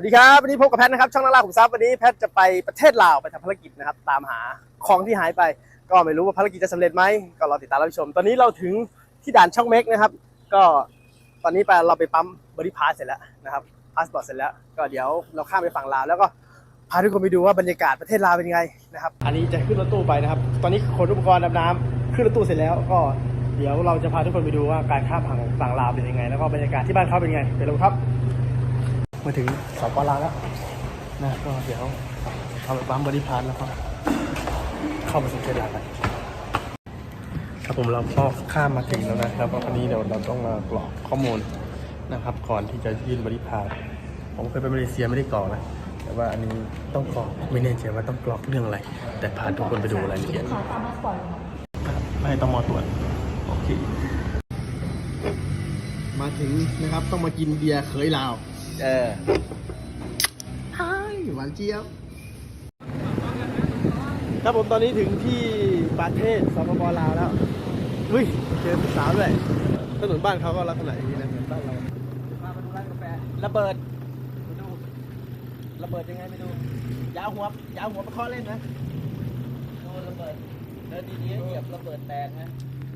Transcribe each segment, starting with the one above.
วัสดีครับวันนี้พบกับแพทนะครับช่องนักล่าขุมทรัพย์วันนี้แพทจะไปประเทศลาวไปทำภารกิจนะครับตามหาของที่หายไป ก็ไม่รู้ว่าภารกิจจะสำเร็จไหมก็รอติดตามรับชม ตอนนี้เราถึงที่ด่านช่องเม็กนะครับ ก็ตอนนี้ไปเราไปปั๊มบริพาสเสร็จแล้วนะครับพาสปอร์ตเสร็จแล้วก็เดี๋ยวเราข้ามไปฝั่งลาวแล้วก็พาทุกคนไปดูว่าบรรยากาศประเทศลาวเป็นยังไงนะครับอันนี้จะขึ้นรถตู้ไปนะครับ ตอนนี้ขนอุปกรณ์ดำน้ำขึ้นรถตู้เสร็จแล้วก็เดี๋ยวเราจะพาทุกคนไปดูว่าการข้ามฝั่งฝั่งลาวเป็นยังไง แล้วก็บรรยากาศที่บ้านเขาเป็นยังไงไปดูครับ มาถึงสปลาวแล้วนะก็เดี๋ยวเอาไปปั๊มบริพารแล้วก็เข้าไปสู่เขตลาวกันครับผมเราก็ข้ามมาถึงแล้วนะครับว่าวันนี้เดี๋ยวเราต้องมากรอกข้อมูลนะครับ ก่อนที่จะยื่นบริพารผมเคยไปมาเลเซียไม่ได้กรอกนะแต่ว่าอันนี้ต้องกรอกไม่แน่ใจว่าต้องกรอกเรื่องอะไร แต่พาทุกคนไปดูรายละเอียดขอตามพาสปอร์ตเลยค่ะไม่ให้ต้องมอตรวจโอเคมาถึงนะครับต้องมากินเบียร์เคยลาว เออใช่หวานเจี๊ยบ ครับผมตอนนี้ถึงที่ประเทศสปปลาวแล้วอุ้ยเจอสาวด้วยถนนบ้านเขาก็ลักษณะอย่างนี้นะเหมือนบ้านเรามาดูร้านกาแฟระเบิดมาดูระเบิดยังไงไม่ดูยาวหัวยาวหัวมาเคาะเล่นนะโดนระเบิดเดินดีๆเหยียบระเบิดแตกนะ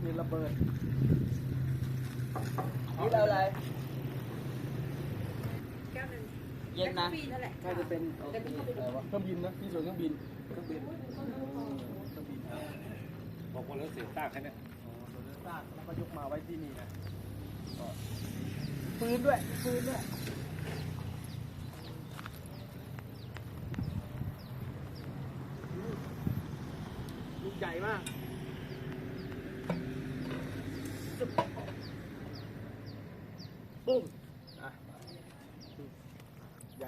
นี่ระเบิดนี่เราอะไร เย็นนะน่าจะเป็นอะไรวะเครื่องบินนะที่ส่วนเครื่องบินเครื่องบินเครื่องบินบอกคนแล้วเสียงตากแค่เนี้ยอ๋อส่วนเนื้อซากแล้วก็ยกมาไว้ที่นี่นะก็ปืนด้วยปืนด้วยลูกใหญ่มากปุ้มอะ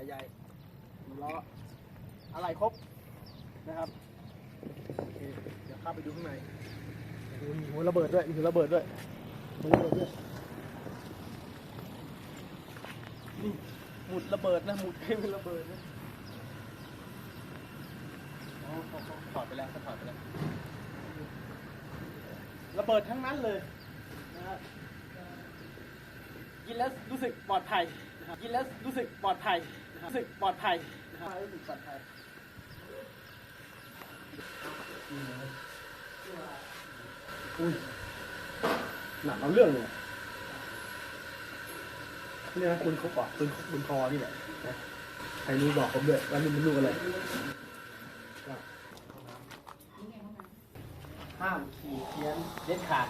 ใหญ่ๆล้ออะไรครบนะครับเเดี๋ยวเข้าไปดูข้างในโอ้โหมีหัวระเบิดด้วยมีหัวระเบิดด้วยหัวระเบิดด้วยนี่หมุดระเบิดนะหมุดให้เป็นระเบิดนะอ๋อเขาเขาถอดไปแล้วถอดไปแล้วระเบิดทั้งนั้นเลยนะครับกินแล้วรู้สึกปลอดภัยนะครับกินแล้วรู้สึกปลอดภัย รู้สึกปลอดภัยนะครับรู้สึกปลอดภัยอุ้ยหนักเอาเรื่องเลยนี่นะคุณเขาบอกปืนบนคอนี่แหละนะใครรู้บอกผมด้วยว่านี่มันลูกอะไรห้ามขี่เพี้ยนเด็ดขาด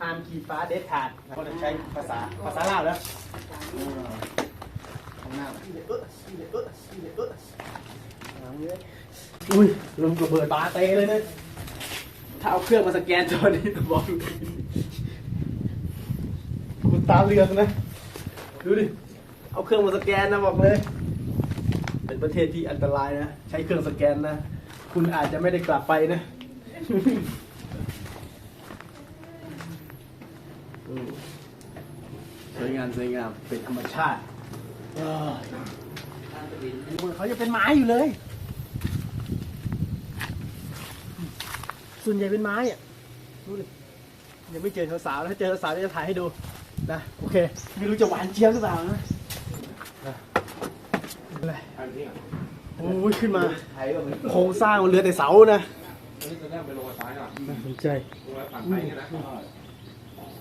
ห้ามขี่ฟ้าเด็ดขาดนะก็จะใช้ภาษาภาษาลาวแล้ว องหน้าอุ้ยลมกระเบิดตาเตเลยนะถ้าเอาเครื่องมาสแกนตัวนี้จะบอกคุณตาเรืองนะ ดูดิ เอาเครื่องมาสแกนนะบอกเลย เป็นประเทศที่อันตรายนะ ใช้เครื่องสแกนนะ คุณอาจจะไม่ได้กลับไปนะสวยงามสวยงามเป็นธรรมชาติ เหมือนเขาจะเป็นไม้อยู่เลย ส่วนใหญ่เป็นไม้อะดูดิยังไม่เจอสาวๆถ้าเจอสาวๆจะถ่ายให้ดูนะโอเค ไม่รู้จะหวานเจี๊ยบหรือเปล่านะอะไรโอ้ยขึ้นมาโครงสร้างเหลือแต่เสานะนี่จะแนบไปลงไฟฟ้าสนใจลงไฟฝั่งไทยเนี่ยนะ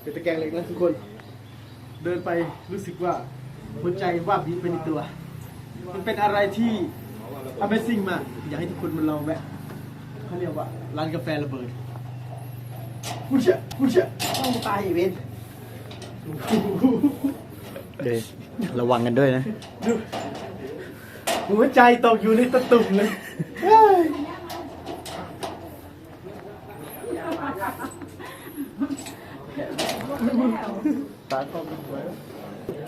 เป็นตะแกรงเหล็กนะทุกคน เดินไปรู้สึกว่า หัวใจว่าบวิเป็นในตัว มันเป็นอะไรที่ Amazing มาก อยากให้ทุกคนมาลองแวะเขาเรียกว่าร้านกาแฟระเบิดกูเชื่อกูเชื่อต้องตายอีเวนเดี๋ยวระวังกันด้วยนะดูหัวใจตกอยู่ในตะตุ่มเลยเฮ้ยตาคอมสวย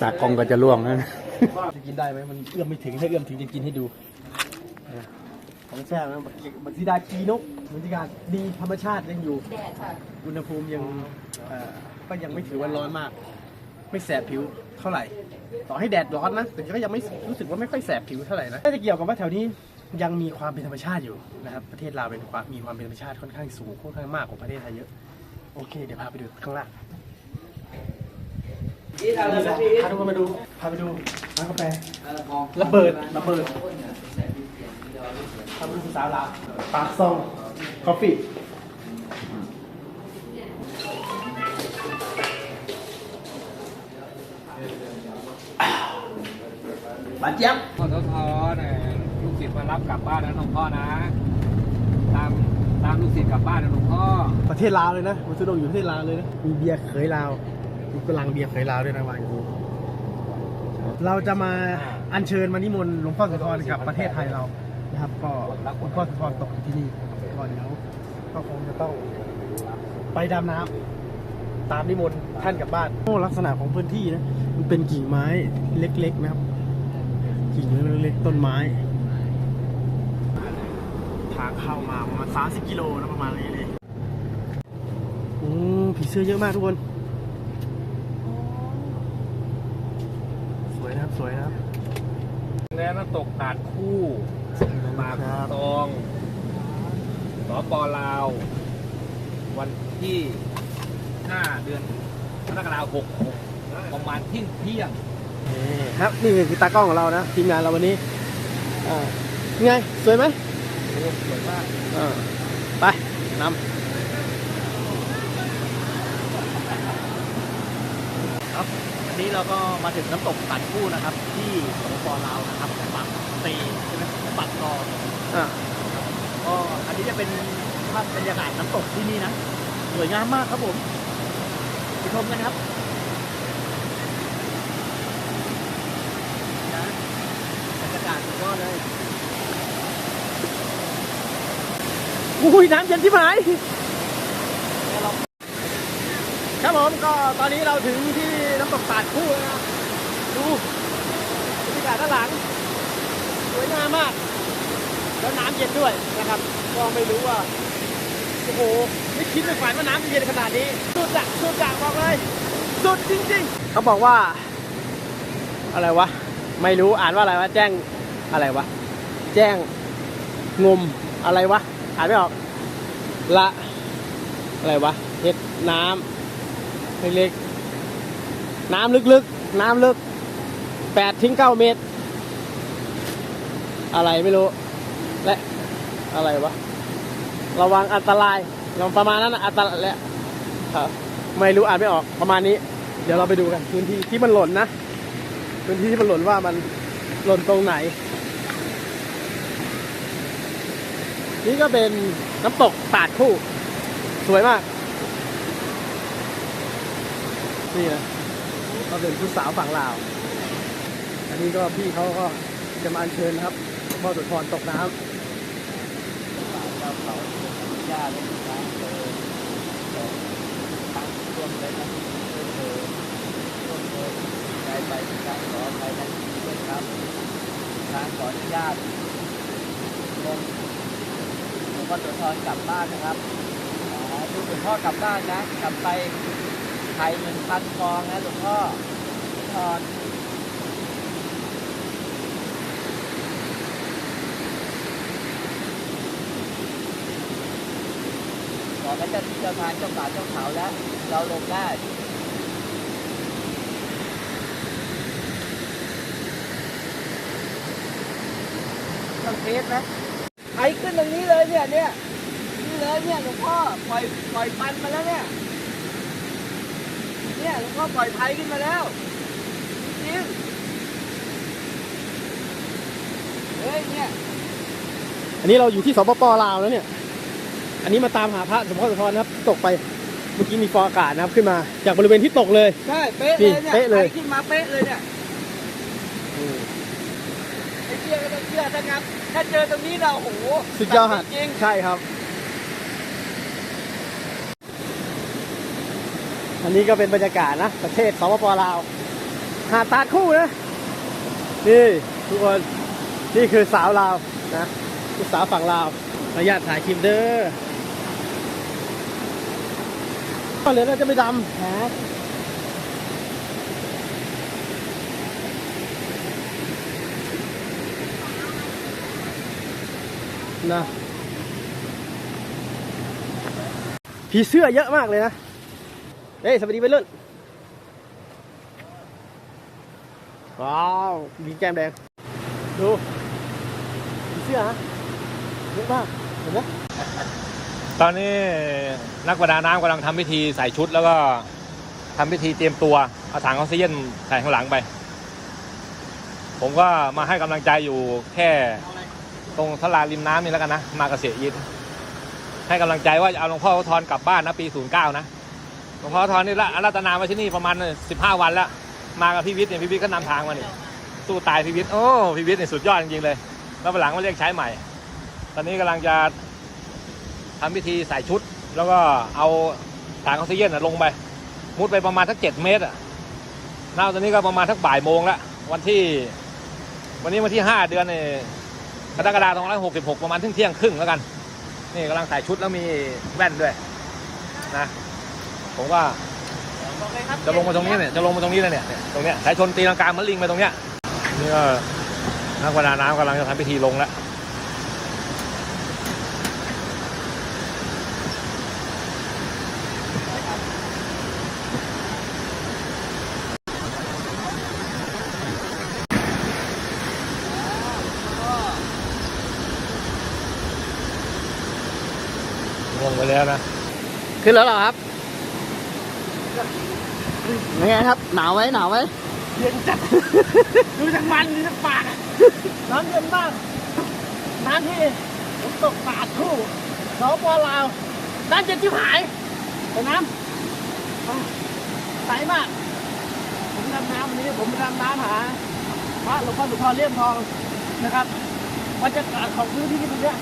จากกองก็จะล่วงนะจะกินได้ไหมมันเอื้อมไม่ถึงถ้าเอื้อมถึงจะกินให้ดูของแซ่บนะบักซีดาคีนกบรรยากาศดีธรรมชาติยังอยู่อุณหภูมิยังก็ยังไม่ถือว่าร้อนมาก ไม่แสบผิวเท่าไหร่ ต่อให้แดดร้อนนะแต่ก็ยังไม่รู้สึกว่าไม่ค่อยแสบผิวเท่าไหร่นะน่าจะเกี่ยวกับว่าแถวนี้ยังมีความเป็นธรรมชาติอยู่นะครับประเทศลาวเป็นความมีความเป็นธรรมชาติค่อนข้างสูงค่อนข้างมากกว่าประเทศไทยเยอะโอเคเดี๋ยวพาไปดูข้างล่าง พี่ทำอะไรพาทุกคนมาดูพาไปดูร้านกาแฟระเบิดระเบิดทำเป็นสาวลาวปากซองกาแฟบาดเจ็บพอททเนี่ยลูกศิษย์มารับกลับบ้านนะหลวงพ่อนะ ตามตามลูกศิษย์กลับบ้านนะหลวงพ่อ ประเทศลาวเลยนะมันสุดงอยู่ประเทศลาวเลยนะ มีเบียร์เขยลาว กำลังเบียร์เขยลาวด้วยนะวางอยู่เราจะมาอัญเชิญมานิมนต์หลวงพ่อโสุธรกับประเทศไทยเรานะครับ ก็หลวงพ่อโสุธรตกอยู่ที่นี่ก็เดี๋ยวก็คงจะต้องไปดำน้ำตามนิมนต์ท่านกลับบ้านโอ้ลักษณะของพื้นที่นะมันเป็นกิ่งไม้เล็ก ๆ นะครับ กิ่งเล็กๆต้นไม้ทางเข้ามาประมาณ30กิโลนะประมาณนี้เลยอืมผีเสื้อเยอะมากทุกคน สวยนะครับ สวยนะครับ แล้วน้ำ ตกตาดคู่ปากครับตองสปลาว วันที่ 5 เดือนกรกฎาคม66ประมาณเที่ยงเที่ยงนี่ครับนี่คือตากล้องของเรานะทีมงานเราวันนี้อ่าไง สวยไหมโอ้สวยมากอ่าไปนำ ครับวั นนี้เราก็มาถึงน้ำตกตันกู้นะครับ ที่สปปลาวนะครับปักตีใช่ไหมปักกออ่าก็อันนี้จะเป็นภาพบรรยากาศน้ำตกที่นี่นะสวยงามมากครับผมไปชมกันครับนะบรรยากาศสุดยอดเลยอุ้ยน้ำเย็นที่หายครับผมก็ตอนนี้เราถึงที่ น้ำตกตาดคู่แล้วนะดูบรรยากาศด้านหลัง สวยงามมาก แล้วน้ำเย็นด้วยนะครับก็ไม่รู้ว่าโอ้โหไม่คิดไม่ฝันว่าน้ำจะเย็นขนาดนี้ สุดอะสุดอะบอกเลย สุดจริง ๆ เขาบอกว่า อะไรวะ ไม่รู้อ่านว่าอะไรวะ แจ้งอะไรวะ แจ้งงมอะไรวะ อ่านไม่ออก ละ อะไรวะเฮ็ดน้ำเล็ก น้ำลึกๆ น้ำลึกแปดถึงเก้าเมตร อะไรไม่รู้ และอะไรวะ ระวังอันตรายลองประมาณนั้นนะอันตรายและครับไม่รู้อ่านไม่ออกประมาณนี้ เดี๋ยวเราไปดูกัน พื้นที่ที่มันหล่นนะ พื้นที่ที่มันหล่นว่ามันหล่นตรงไหน นี่ก็เป็นน้ำตกตาดคู่ สวยมาก นี่นะ ก็เป็นผู้สาวฝั่งลาว อันนี้ก็พี่เขาก็จะมาอัญเชิญนะครับพ่อสุนทรตกน้ำเจ้าเขาญาติเลยนะเออทั้งรวมเลยนะเออเออรวมเลยใจไปการขอไปนั้นด้วยครับทางขออนุญาตลงหลวงพ่อโสธรกลับบ้านนะครับอ๋อดูหลวงพ่อกลับบ้านนะ กลับไป ไทยหนึ่งพันฟองนะหลวงพ่อโสธรบอกให้เจ้าที่เจ้าทางเจ้าป่าเจ้าเขาแล้ว เราลงได้ต้องเทสนะไถขึ้นตรงนี้เลยเนี่ยเนี่ยนี่เลยเนี่ยหลวงพ่อปล่อยปล่อยปันมาแล้วเนี่ย เนี่ยหลวงพ่อปล่อยไถขึ้นมาแล้วจริงๆเฮ้ยเนี่ยอันนี้เราอยู่ที่สปปลาวแล้วเนี่ย อันนี้มาตามหาพระสมพ่อสุนทรนะครับ ตกไป เมื่อกี้มีฟองอากาศนะครับขึ้นมา จากบริเวณที่ตกเลย ใช่เป๊ะเลยเนี่ยเป๊ะเลยไถขึ้นมาเป๊ะเลยเนี่ยไอ้เชื่อก็ต้องเชื่อถ้างั้นถ้าเจอตรงนี้เราโอ้โหสุดยอดจริง ใช่ครับ อันนี้ก็เป็นบรรยากาศนะ ประเทศสปปลาว หาดตาคู่นะ นี่ทุกคน นี่คือสาวลาวนะคือสาวฝั่งลาวขออนุญาตถ่ายคลิปเด้อก็เลยเราจะไปดำหานะผีเสื้อเยอะมากเลยนะ เฮ้ยสวัสดีไปรุ่นว้าวมีแก้มแดง ดูมีเสื้อฮะเยอะมากเห็นไหมตอนนี้นักประดาน้ำกำลังทำพิธีใส่ชุดแล้วก็ทำพิธีเตรียมตัวเอาถังออกซิเจนใส่ข้างหลังไป ผมก็มาให้กำลังใจอยู่แค่ตรงสลาริมน้ำนี่แล้วกันนะ มาเกษตรยินให้กำลังใจว่าจะเอาหลวงพ่อทอนกลับบ้านนะปี 09 นะ ลวงพ่อทอนนี่ละอารัตนามาที่นี่ประมาณ15วันแล้ว มากับพี่วิทย์เนี่ยพี่วิทย์ก็นำทางมานี่สู้ตายพี่วิทย์โอ้พี่วิทย์เนี่ยสุดยอดจริงๆเลย แล้ววันหลังมาเรียกใช้ใหม่ ตอนนี้กำลังจะทำพิธีใส่ชุด แล้วก็เอาถังออกซิเจนลงไป มุดไปประมาณสักเจ็ดเมตรอะน่าตอนนี้ก็ประมาณสักบ่ายโมงแล้ววันที่ วันนี้วันที่ห้าเดือนเนี่ยกรกฎาคมสองร้อยหกสิบหกประมาณเที่ยงเที่ยงครึ่งแล้วกัน นี่กำลังใส่ชุดแล้วมีแว่นด้วยนะ ผมว่าจะลงมาตรงนี้เนี่ยจะลงมาตรงนี้เลยเนี่ยตรงเนี้ยสายชนตีลังกามันลิงไปตรงเนี้ยนี่ก็นักประดาน้ำกำลังจะทำพิธีลงแล้วลงไปแล้วนะ ขึ้นแล้วเหรอครับ ยังไงครับ หนาวไหมหนาวไหมเย็นจัด ดูจากมันดูจากปากน้ำเย็นมากน้ำที่ผมตกปาดคู่สปลาวน้ำเย็นที่หายแต่น้ำใสมาก ผมดำน้ำวันนี้ผมดำน้ำหาพระหลวงพ่อสุนทรเลี่ยมทองนะครับบรรยากาศของพื้นที่ตรงเนี้ย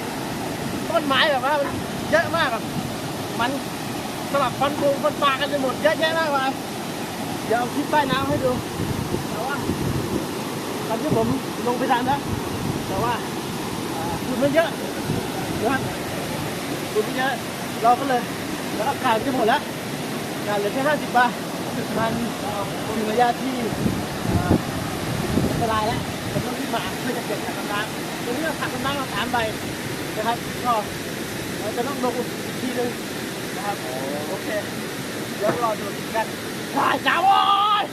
ต้นไม้แบบว่าเยอะมากแบบมัน สลับฟันปูฟันปลากันไปหมดเยอะแยะมากมายเดี๋ยวเอาคลิปใต้น้ำให้ดูแต่ว่าตอนที่ผมลงไปทานแล้วแต่ว่าฝุ่นมันเยอะนะครับฝุ่นมันเยอะเราก็เลยแล้วอากาศจะหมดแล้วอากาศเหลือแค่ห้าสิบบาทมันถึงระยะที่อันตรายแล้วผมต้องรีบมาเพื่อจะเก็บถังน้ำตรงนี้เราถังน้ำเราถามไปนะครับก็เราจะต้องลงอีกทีนึง นะครับ โอเค เดี๋ยวรอดูกันว้ายจ้าโว้ย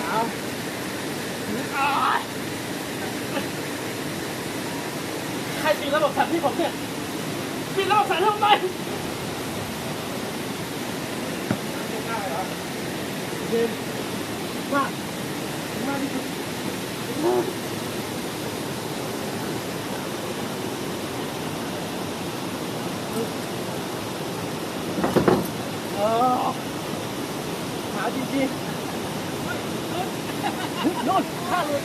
เอาอ้ายใครปิดระบบสั่นที่ผมเนี่ยปิดระบบสั่นทำไม เย็นมากมากที่สุดเออหาจริงๆนู่นผ้าหลุด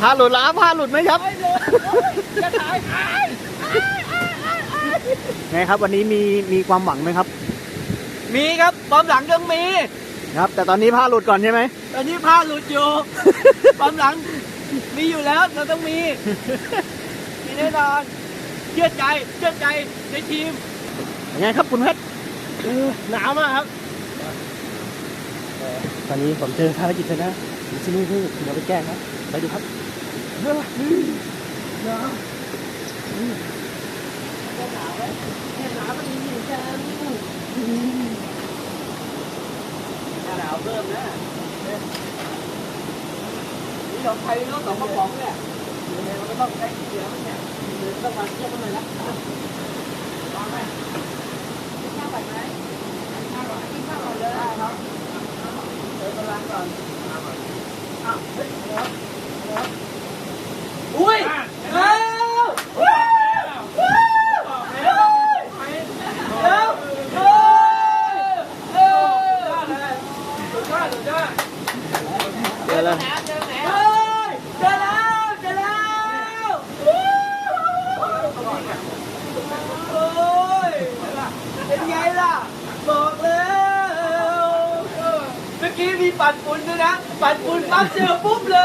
ผ้าหลุดแล้วผ้าหลุดไหมครับจะขายขายไงครับวันนี้มีมีความหวังไหมครับ มีครับความหลังยังมีครับ แต่ตอนนี้ผ้าหลุดก่อนใช่ไหมตอนนี้ผ้าหลุดอยู่ความหลัง มีอยู่แล้วเราต้องมี มีแน่นอนเชื่อใจเชื่อใจในทีมยังไงครับคุณเพชรเออหนาวมากครับตอนนี้ผมเจอภารกิจแล้วนะอยู่ที่นี่ที่เดี๋ยวไปแก้ครับไปดูครับเฮ้ยหนาวอืมจะหนาวไหมแค่หนาวมันมีอยู่แค่นั้นอืมถ้า หนาวเพิ่มนะนี่เราไทยเนาะสองกระป๋องเนี่ยยังไงมันก็ต้องใช้เสียมันเนี่ยหรือต้องมาเทียบกันเลยนะวางไหมข้าวก่อนไหมข้าวก่อนกินข้าวก่อนเลยได้ครับเติมพลังก่อนอ้าวเฮ้ยเดี๋ยวเดี๋ยวอุ้ยเร็วว้าวว้าวเร็วเร็วเร็วเร็วสุดยอดสุดยอด เดี๋ยวเลย เฮ้ยเจอแล้วเจอแล้ววู้โอ้ยเป็นไงล่ะ บอกแล้วเมื่อ กี้มีปัดฝุ่นด้วยนะ ปัดฝุ่นปั๊บเจอปุ๊บเล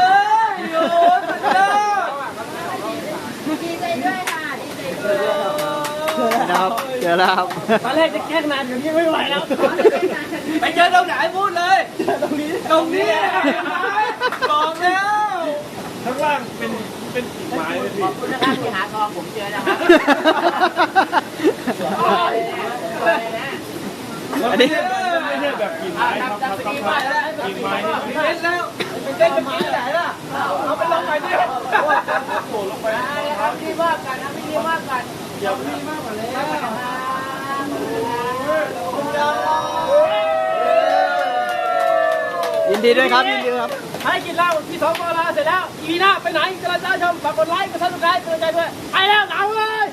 ยโอ้ยสุดยอดดีใจด้วยค่ะดีใจด้วยนะครับเจอแล้วครับตอนแรกจะแกล้งนานเดี๋ยวนี้ไม่ไหวแล้วไปเจอตรงไหนพูดเลยตรงนี้ตรงนี้บอกแล้วข้างล่างเป็นเป็นกิ่งไม้เลยพี่ขอบคุณนะครับที่หาทองผมเจอนะครับอันนี้ไม่ใช่ แบบกิ่งไม้ครับครับครับกิ่งไม้นี่เล่นแล้วเล่นจะกินไหนล่ะเอาไปลงไปดิโผล่ลงไปครับพี่ว่ากันนะพี่ว่ากันเดี๋ยวพี่มากกว่าแล้วยินดีด้วยครับยินดีครับภารกิจเราที่สองปลาเสร็จแล้วอีพีหน้าไปไหนกำลังจะชมฝากกดไลค์กดซับสไครต์กดใจด้วยไปแล้วหนาวเลย